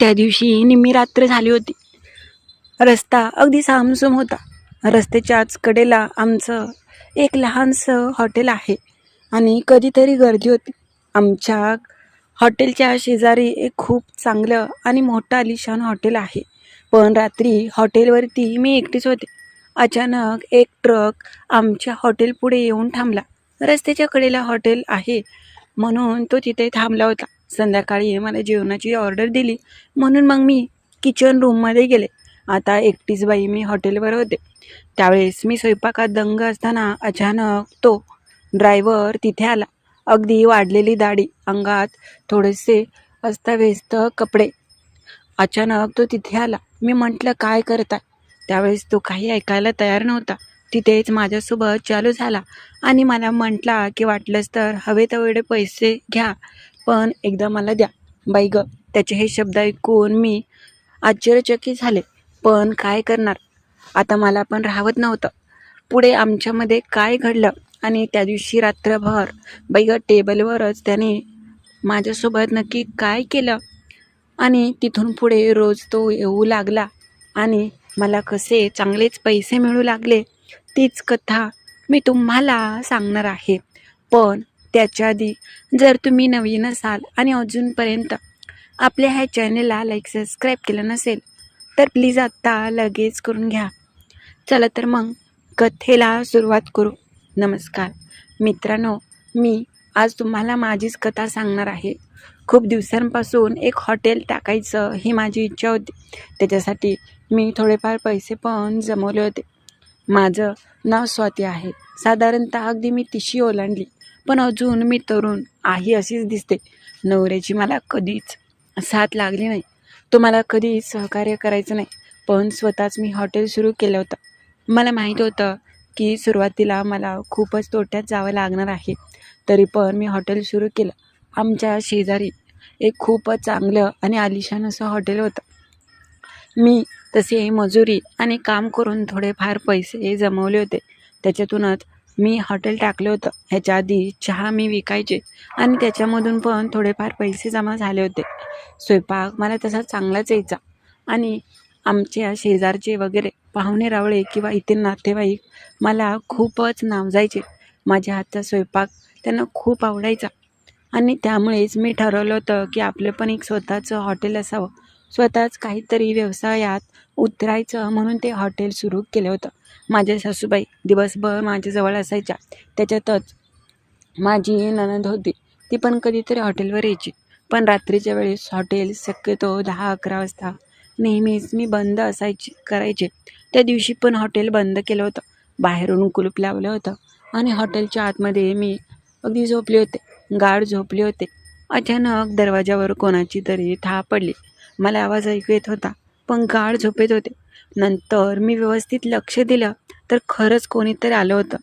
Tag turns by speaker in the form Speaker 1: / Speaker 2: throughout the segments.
Speaker 1: त्या दिवशी निम्मी रात्र झाली होती. रस्ता अगदी सामसूम होता. रस्त्याच्याच कडेला आमचं एक लहानसं हॉटेल आहे आणि कधीतरी गर्दी होती. आमच्या हॉटेलच्या शेजारी एक खूप चांगलं आणि मोठं आलिशान हॉटेल आहे. पण रात्री हॉटेलवरती मी एकटीच होते. अचानक एक ट्रक आमच्या हॉटेल पुढे येऊन थांबला. रस्त्याच्या कडेला हॉटेल आहे. म्हणून तो तिथे थांबला होता. संध्याकाळी मला जेवणाची ऑर्डर दिली. म्हणून मग मी किचन रूममध्ये गेले. आता एकटीच बाई मी हॉटेलवर होते. त्यावेळेस मी स्वयंपाकात दंग असताना अचानक तो ड्रायव्हर तिथे आला. अगदी वाढलेली दाढी अंगात थोडेसे अस्ताव्यस्त कपडे. अचानक तो तिथे आला. मी म्हटलं काय करताय? त्यावेळेस तो काही ऐकायला तयार नव्हता. तिथेच माझ्यासोबत चालू झाला. आणि मला म्हटला की वाटलंच तर हवे तेवढे पैसे घ्या पण एकदा मला द्या. बाई ग त्याचे हे शब्द ऐकून मी आश्चर्यचकित झाले. पण काय करणार? आता मला पण राहत नव्हतं. पुढे आमच्यामध्ये काय घडलं? आणि त्या दिवशी रात्रभर बाई ग टेबलवरच त्याने माझ्यासोबत नक्की काय केलं? आणि तिथून पुढे रोज तो येऊ लागला. आणि मला कसे चांगलेच पैसे मिळू लागले. तीच कथा मी तुम्हाला सांगणार आहे. पण त्याच्या आधी जर तुम्ही नवीन असाल आणि अजूनपर्यंत आपल्या ह्या चॅनलला लाईक सबस्क्राईब केलं नसेल तर प्लीज आत्ता लगेच करून घ्या. चला तर मग कथेला सुरुवात करू. नमस्कार. मित्रांनो मी आज तुम्हाला माझीच कथा सांगणार आहे. खूप दिवसांपासून एक हॉटेल टाकायचं ही माझी इच्छा होती. त्याच्यासाठी मी थोडेफार पैसे पण जमवले होते. माझं नाव स्वाती आहे. साधारणतः अगदी मी तिशी ओलांडली पण अजून मी तरुण आहे अशीच दिसते. नवऱ्याची मला कधीच साथ लागली नाही. तो मला कधीच सहकार्य करायचं नाही पण स्वतःच मी हॉटेल सुरू केलं होतं. मला माहीत होतं की सुरुवातीला मला खूपच तोट्यात जावं लागणार आहे तरी पण मी हॉटेल सुरू केलं. आमच्या शेजारी एक खूपच चांगलं आणि आलिशान असं हॉटेल होतं. मी तसे मजुरी आणि काम करून थोडेफार पैसे जमवले होते. त्याच्यातूनच मी हॉटेल टाकलं होतं. ह्याच्या आधी चहा मी विकायचे आणि त्याच्यामधून पण थोडेफार पैसे जमा झाले होते. स्वयंपाक मला तसा चांगलाच यायचा. आणि आमच्या शेजारचे वगैरे पाहुणे रावळे किंवा इतर नातेवाईक मला खूपच नावजायचे. माझ्या हातचा स्वयंपाक त्यांना खूप आवडायचा. आणि त्यामुळेच मी ठरवलं होतं की आपलं पण एक स्वतःचं हॉटेल असावं. स्वतःच काहीतरी व्यवसायात उतरायचं म्हणून ते हॉटेल सुरू केलं होतं. माझ्या सासूबाई दिवसभर माझ्याजवळ असायच्या. त्याच्यातच माझी ननद होती. ती पण कधीतरी हॉटेलवर यायची. पण रात्रीच्या वेळेस हॉटेल शक्यतो दहा अकरा वाजता नेहमीच मी बंद असायची करायचे. त्या दिवशी पण हॉटेल बंद केलं होतं. बाहेरून कुलूप लावलं होतं आणि हॉटेलच्या आतमध्ये मी अगदी झोपले होते. गाढ झोपले होते. अचानक दरवाजावर कोणाची तरी थाप पडली. मला आवाज ऐकू येत होता पण गाढ झोपेत होते. नंतर मी व्यवस्थित लक्ष दिलं तर खरंच कोणीतरी आलं होतं.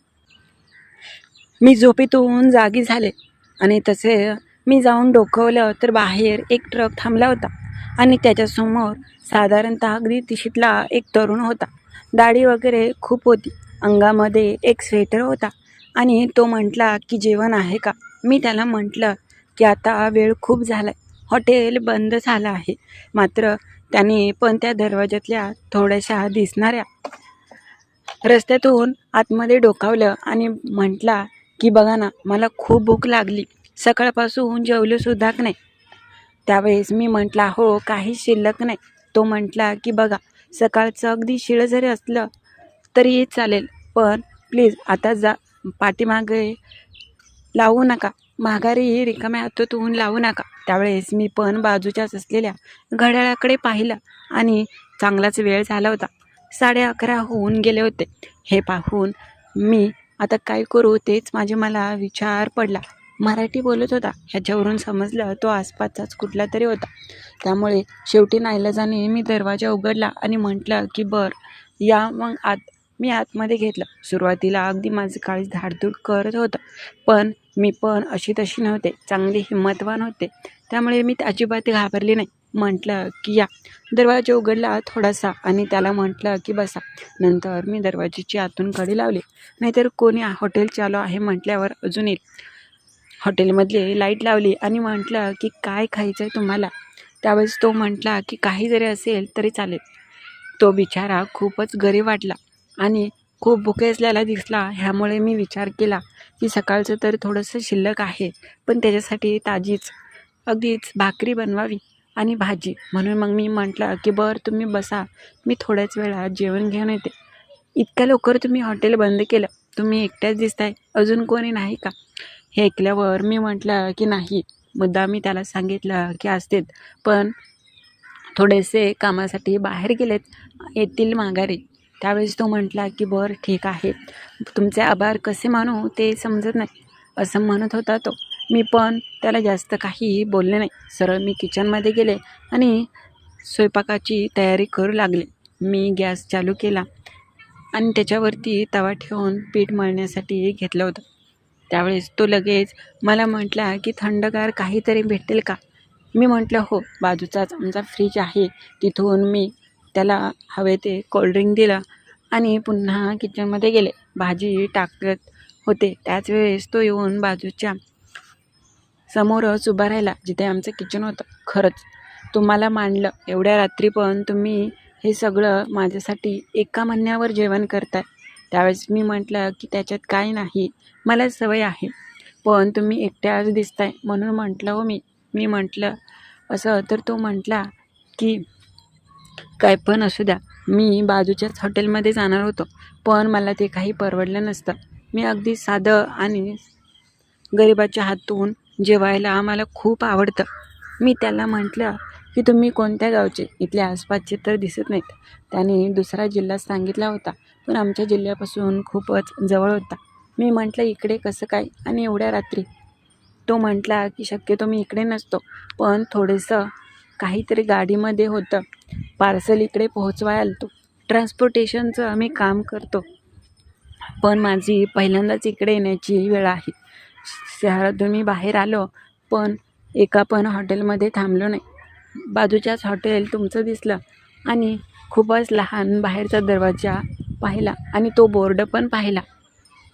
Speaker 1: मी झोपेतून जागी झाले आणि तसे मी जाऊन डोकवलं तर बाहेर एक ट्रक थांबला होता आणि त्याच्यासमोर साधारणतः अगदी तिशीतला एक तरुण होता. दाढी वगैरे खूप होती. अंगामध्ये एक स्वेटर होता आणि तो म्हटला की जेवण आहे का? मी त्याला म्हटलं की आता वेळ खूप झाला आहे हॉटेल बंद झालं आहे. मात्र त्याने पण त्या दरवाज्यातल्या थोड्याशा दिसणाऱ्या रस्त्यातून आतमध्ये डोकावलं आणि म्हटला की बघा ना मला खूप भूक लागली. सकाळपासून जेवलोसुद्धा नाही. त्यावेळेस मी म्हटला हो काही शिल्लक नाही. तो म्हटला की बघा सकाळचं अगदी शिळं जरी असलं तरी चालेल पण प्लीज आता जा पाठीमागे लावू नका. माघारी रिकाम्या हातातून लावू नका. त्यावेळेस मी पण बाजूच्याच असलेल्या घड्याळाकडे पाहिलं आणि चांगलाच वेळ झाला होता. साडे अकरा होऊन गेले होते. हे पाहून मी आता काय करू तेच माझे मला विचार पडला. मराठी बोलत होता. ह्याच्यावरून समजलं तो आसपासचाच कुठला तरी होता. त्यामुळे शेवटी नाईलाजाने मी दरवाजा उघडला आणि म्हटलं की बर या मग आत मी आतमध्ये घेतलं. सुरुवातीला अगदी माझं काळीज धाडधूड करत होतं. पण मी पण अशी तशी नव्हते. चांगली हिंमतवान होते. त्यामुळे मी अजिबात घाबरली नाही. म्हटलं की या. दरवाजा उघडला थोडासा आणि त्याला म्हटलं की बसा. नंतर मी दरवाजेची आतून कडी लावली. नाहीतर कोणी हॉटेल चालू आहे म्हटल्यावर अजून येईल. हॉटेलमधले लाइट लावली आणि म्हटलं की काय खायचं आहे तुम्हाला? त्यावेळेस तो म्हटला की काही जरी असेल तरी चालेल. तो बिचारा खूपच गरीब वाटला. आणि खूप भुकेसलेला दिसला ह्यामुळे मी विचार केला की सकाळचं तर थोडंसं शिल्लक आहे पण त्याच्यासाठी ताजीच. अगदीच भाकरी बनवावी आणि भाजी. म्हणून मग मी म्हटलं की बरं तुम्ही बसा. मी थोड्याच वेळात जेवण घेऊन येते. इतक्या लवकर तुम्ही हॉटेल बंद केलं. तुम्ही एकट्याच दिसताय. अजून कोणी नाही का? हे ऐकल्यावर मी म्हटलं की नाही. मुद्दा मी त्याला सांगितलं की असतेत पण थोडेसे कामासाठी बाहेर गेलेत. येतील माघारी. त्यावेळेस तो म्हटला की बरं ठीक आहे. तुमचे आभार कसे मानू ते समजत नाही. असं म्हणत होता तो. मी पण त्याला जास्त काही बोलले नाही. सरळ मी किचनमध्ये गेले आणि स्वयंपाकाची तयारी करू लागले. मी गॅस चालू केला आणि त्याच्यावरती तवा ठेवून पीठ मळण्यासाठी घेतलं होतं. त्यावेळेस तो लगेच मला म्हटला की थंडगार काहीतरी भेटेल का? मी म्हटलं हो बाजूचाच आमचा फ्रीज आहे. तिथून मी त्याला हवे ते कोल्ड्रिंक दिलं आणि पुन्हा किचनमध्ये गेले. भाजी टाकत होते. त्याच वेळेस तो येऊन बाजूच्या समोरच उभा राहिला जिथे आमचं किचन होतं. खरंच तुम्हाला मांडलं. एवढ्या रात्री पण तुम्ही हे सगळं माझ्यासाठी एका महिन्यावर जेवण करताय. त्यावेळेस मी म्हटलं की त्याच्यात काय नाही. मला सवय आहे. पण तुम्ही एकट्याच दिसताय म्हणून म्हटलं हो मी. मी म्हटलं असं तर तो म्हटला की काय पण असू द्या. मी बाजूच्याच हॉटेलमध्ये जाणार होतो पण मला ते काही परवडलं नसतं. मी अगदी साधं आणि गरिबाच्या हातून जेवायला आम्हाला खूप आवडतं. मी त्याला म्हटलं की तुम्ही कोणत्या गावचे? इथल्या आसपासचे तर दिसत नाहीत. त्याने दुसरा जिल्हा सांगितला होता पण आमच्या जिल्ह्यापासून खूपच जवळ होता. मी म्हटलं इकडे कसं काय? आणि एवढ्या रात्री? तो म्हटला की शक्यतो मी इकडे नसतो पण थोडंसं काहीतरी गाडीमध्ये होतं. पार्सल इकडे पोहोचवायला तो ट्रान्सपोर्टेशनचं आम्ही काम करतो. पण माझी पहिल्यांदाच इकडे येण्याची वेळ आहे. शहरातून मी बाहेर आलो पण एका पण हॉटेलमध्ये थांबलो नाही. बाजूच्याच हॉटेल तुमचं दिसलं आणि खूपच लहान बाहेरचा दरवाजा पाहिला आणि तो बोर्ड पण पाहिला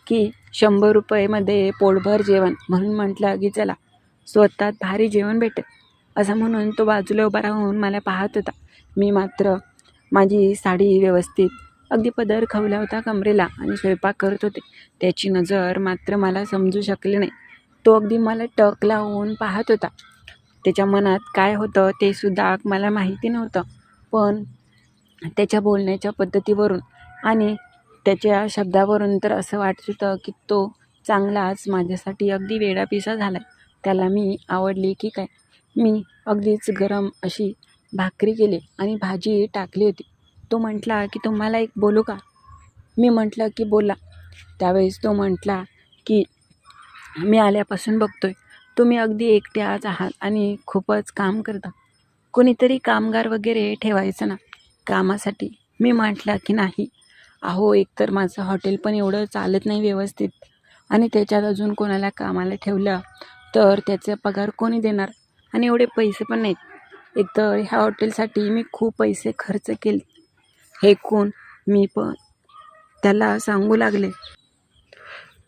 Speaker 1: की शंभर रुपयेमध्ये पोटभर जेवण म्हणून म्हटलं की चला स्वतः भारी जेवण भेटेल. असं म्हणून तो बाजूला उभा राहून मला पाहत होता. मी मात्र माझी साडी व्यवस्थित अगदी पदर खवला होता कमरेला आणि स्वयंपाक करत होते. त्याची नजर मात्र मला समजू शकली नाही. तो अगदी मला टक लावून पाहत होता. त्याच्या मनात काय होतं ते सुद्धा मला माहिती नव्हतं. पण त्याच्या बोलण्याच्या पद्धतीवरून आणि त्याच्या शब्दावरून तर असं वाटत होतं की तो चांगलाच माझ्यासाठी अगदी वेडापिसा झाला आहे त्याला मी आवडली की काय? मी अगदीच गरम अशी भाकरी केली आणि भाजी टाकली होती. तो म्हटला की तुम्हाला एक बोलू का? मी म्हटलं की बोला. त्यावेळेस तो म्हटला की मी आल्यापासून बघतोय. तुम्ही अगदी एकट्याच आहात आणि खूपच काम करता. कोणीतरी कामगार वगैरे ठेवायचं ना कामासाठी. मी म्हटलं की नाही. अहो एकतर माझं हॉटेल पण एवढं चालत नाही व्यवस्थित आणि त्याच्यात अजून कोणाला कामाला ठेवलं तर त्याचा पगार कोणी देणार? आणि एवढे पैसे पण नाहीत. एकतर ह्या हॉटेलसाठी मी खूप पैसे खर्च केले. हे कोण? मी पण. त्याला सांगू लागले.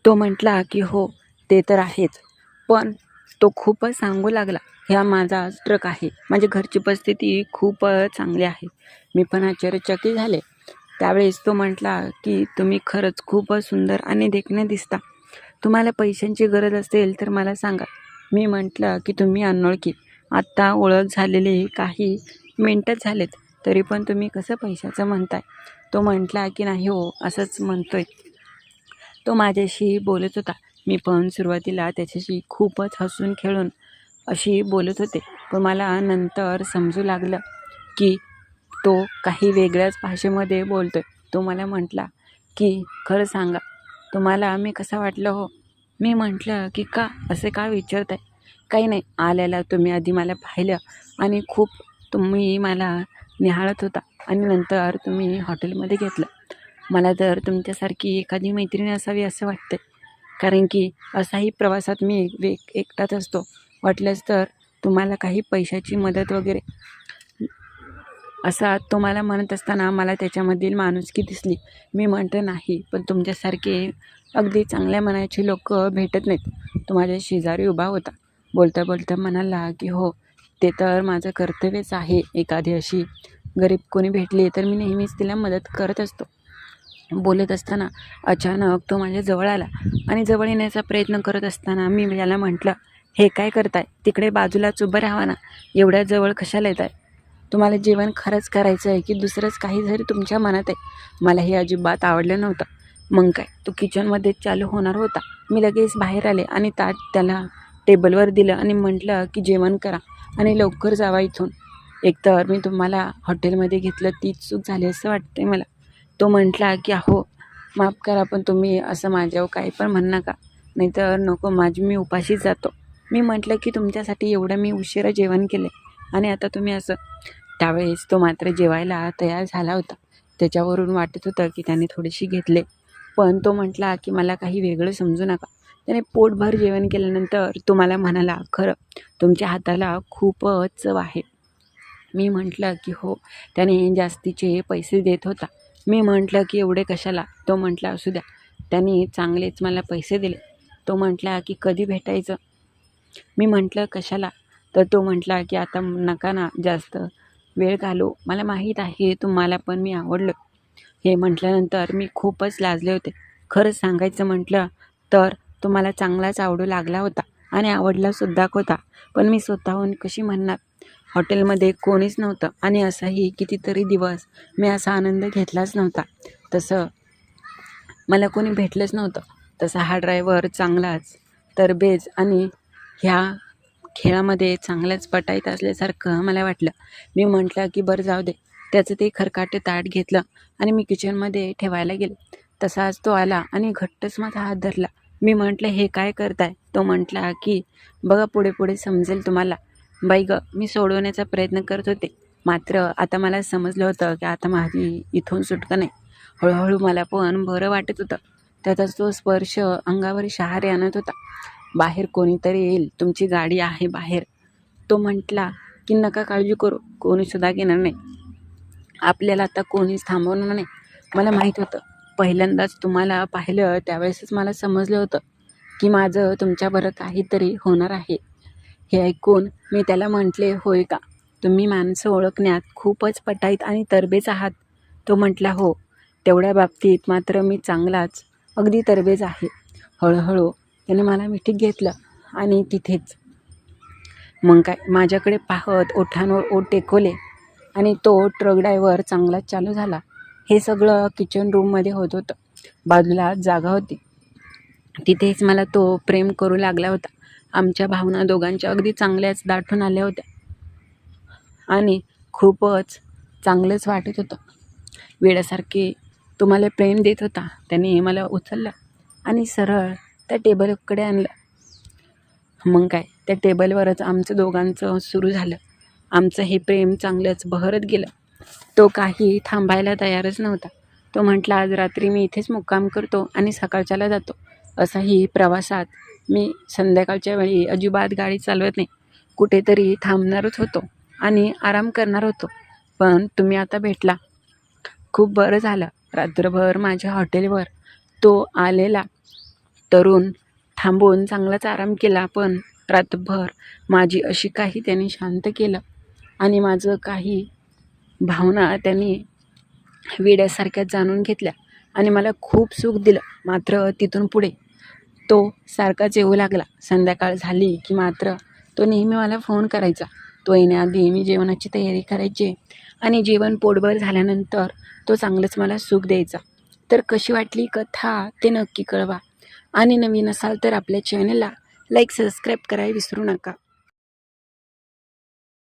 Speaker 1: तो म्हटला की हो ते तर आहेच. पण तो खूपच सांगू लागला. ह्या माझा ट्रक आहे. माझ्या घरची परिस्थिती खूपच चांगली आहे. मी पण आश्चर्यचकित झाले. त्यावेळेस तो म्हटला की तुम्ही खरंच खूपच सुंदर आणि देखणे दिसता. तुम्हाला पैशांची गरज असेल तर मला सांगा. मी म्हटलं की तुम्ही अनोळखी. आत्ता ओळख झालेली काही मिनटंच झालेत तरी पण तुम्ही कसं पैशाचं म्हणताय? तो म्हटला की नाही हो असंच म्हणतोय. तो माझ्याशी बोलत होता. मी पण सुरुवातीला त्याच्याशी खूपच हसून खेळून अशी बोलत होते. पण मला नंतर समजू लागलं की तो काही वेगळ्याच भाषेमध्ये बोलतोय. तो मला म्हटला की खरं सांगा तुम्हाला मी कसं वाटलं हो? मी म्हटलं की का असे का विचारताय? काही नाही आल्याला तुम्ही आधी मला पाहिलं आणि खूप तुम्ही मला निहाळत होता आणि नंतर तुम्ही हॉटेलमध्ये घेतलं. मला तर तुमच्यासारखी एखादी मैत्रीण असावी असं वाटतं कारण की असाही प्रवासात मी एक वेग एकटाच असतो. वाटल्यास तर तुम्हाला काही पैशाची मदत वगैरे असा तो मला म्हणत असताना मला त्याच्यामधील माणुसकी दिसली. मी म्हणतं नाही पण तुमच्यासारखे अगदी चांगल्या मनाची लोक भेटत नाहीत. तो माझ्या शेजारी उभा होता. बोलता बोलता म्हणाला की हो ते तर माझं कर्तव्यच आहे. एखादी अशी गरीब कोणी भेटली तर मी नेहमीच तिला मदत करत असतो. बोलत असताना अचानक तो माझ्या जवळ आला आणि जवळ येण्याचा प्रयत्न करत असताना मी याला म्हटलं हे काय करताय? तिकडे बाजूलाच उभं राहा ना. एवढ्या जवळ कशाला येत आहे तुम्हाला जेवण खरंच करायचं आहे की दुसरंच काही जरी तुमच्या मनात आहे. मला हे अजिबात आवडलं नव्हतं. मग काय? तो किचनमध्ये चालू होणार होता. मी लगेच बाहेर आले आणि ताट त्याला टेबलवर दिलं आणि म्हटलं की जेवण करा आणि लवकर जावा इथून. एकतर मी तुम्हाला हॉटेलमध्ये घेतलं तीच चूक झाली असं वाटते मला. तो म्हटला की अहो माफ करा पण तुम्ही असं माझ्यावर काही पण म्हण नका. नाहीतर नको माझी मी उपाशीच जातो. मी म्हटलं की तुमच्यासाठी एवढं मी उशिरा जेवण केले आणि आता तुम्ही असं त्यावेळेस तो मात्र जेवायला तयार झाला होता. त्याच्यावरून वाटत होतं की त्याने थोडीशी घेतले. पण तो म्हटला की मला काही वेगळं समजू नका. त्याने पोटभर जेवण केल्यानंतर तुम्हाला म्हणाला खरं तुमच्या हाताला खूपच चव आहे. मी म्हटलं की हो त्याने जास्तीचे पैसे देत होता. मी म्हटलं की एवढे कशाला? तो म्हटला असू द्या त्याने चांगलेच मला पैसे दिले. तो म्हटला की कधी भेटायचं? मी म्हटलं कशाला? तर तो म्हटला की आता नका ना जास्त वेळ घालू. मला माहीत आहे तुम्हाला पण मी आवडलो. हे म्हटल्यानंतर मी खूपच लाजले होते. खरंच सांगायचं म्हटलं तर तुम्हाला चांगलाच आवडू लागला होता आणि आवडलासुद्धा होता. पण मी स्वतःहून कशी म्हणणार? हॉटेलमध्ये कोणीच नव्हतं आणि असाही कितीतरी दिवस मी असा आनंद घेतलाच नव्हता. तसं मला कोणी भेटलंच नव्हतं. तसा हा ड्रायव्हर चांगलाच तरबेज आणि ह्या खेळामध्ये चांगल्याच पटाईत असल्यासारखं मला वाटलं. मी म्हटलं की बरं जाऊ दे. त्याचं ते खरकाटे ताट घेतलं आणि मी किचनमध्ये ठेवायला गेले. तसाच तो आला आणि घट्टच माझा हात धरला. मी म्हटलं हे काय करताय? तो म्हटला की बघा पुढे पुढे समजेल तुम्हाला. बाई ग मी सोडवण्याचा प्रयत्न करत होते. मात्र आता मला समजलं होतं की आता माझी इथून सुटका नाही. हळूहळू मला पण बरं वाटत होतं. त्याचाच तो स्पर्श अंगावर शहारे आणत होता. बाहेर कोणीतरी येईल तुमची गाडी आहे बाहेर. तो म्हटला की नका काळजी करू कोणीसुद्धा घेणार नाही. आपल्याला आता कोणीच थांबवणार नाही. मला माहीत होतं. पहिल्यांदाच तुम्हाला पाहिलं त्यावेळेसच मला समजलं होतं की माझं तुमच्याबरोबर काहीतरी होणार आहे. हे ऐकून मी त्याला म्हटले होय का? तुम्ही माणसं ओळखण्यात खूपच पटाईत आणि तरबेज आहात. तो म्हटला हो. तेवढ्या बाबतीत मात्र मी चांगलाच अगदी तरबेज आहे. हळूहळू त्याने मला मिठीत घेतलं आणि तिथेच. मग काय माझ्याकडे पाहत ओठांवर ओठ टेकवले आणि तो ट्रक ड्रायव्हर चांगलाच चालू झाला. हे सगळं किचन रूममध्ये होत होतं. बाजूला जागा होती. तिथेच मला तो प्रेम करू लागला होता. आमच्या भावना दोघांच्या अगदी चांगल्याच दाटून आल्या होत्या. आणि खूपच चांगलंच वाटत होतं. वेड्यासारखे तुम्हाला प्रेम देत होता. त्याने मला उचललं आणि सरळ त्या टेबलकडे आणलं. मग काय त्या टेबलवरच आमचं दोघांचं सुरू झालं. आमचं हे प्रेम चांगलंच बहरत गेलं. तो काही थांबायला तयारच नव्हता. तो म्हटला आज रात्री मी इथेच मुक्काम करतो आणि सकाळच्याला जातो. असाही प्रवासात मी संध्याकाळच्या वेळी अजिबात गाडी चालवत नाही. कुठेतरी थांबणारच होतो आणि आराम करणार होतो. पण तुम्ही आता भेटला. खूप बरं झालं. रात्रभर माझ्या हॉटेलवर तो आलेला. तरुण थांबून चांगलाच आराम केला पण रातभर माझी अशी काही त्यांनी शांत केलं आणि माझं काही भावना त्यांनी वेड्यासारख्या जाणून घेतल्या आणि मला खूप सुख दिलं. मात्र तिथून पुढे तो सारखाच येऊ लागला. संध्याकाळ झाली की मात्र तो नेहमी मला फोन करायचा. तो येण्याआधी मी जेवणाची तयारी करायची आणि जेवण पोटभर झाल्यानंतर तो चांगलंच मला सुख द्यायचा. तर कशी वाटली कथा ते नक्की कळवा. आणि नवीन असाल तर आपल्या चॅनलला लाईक सबस्क्राईब करायला विसरू नका.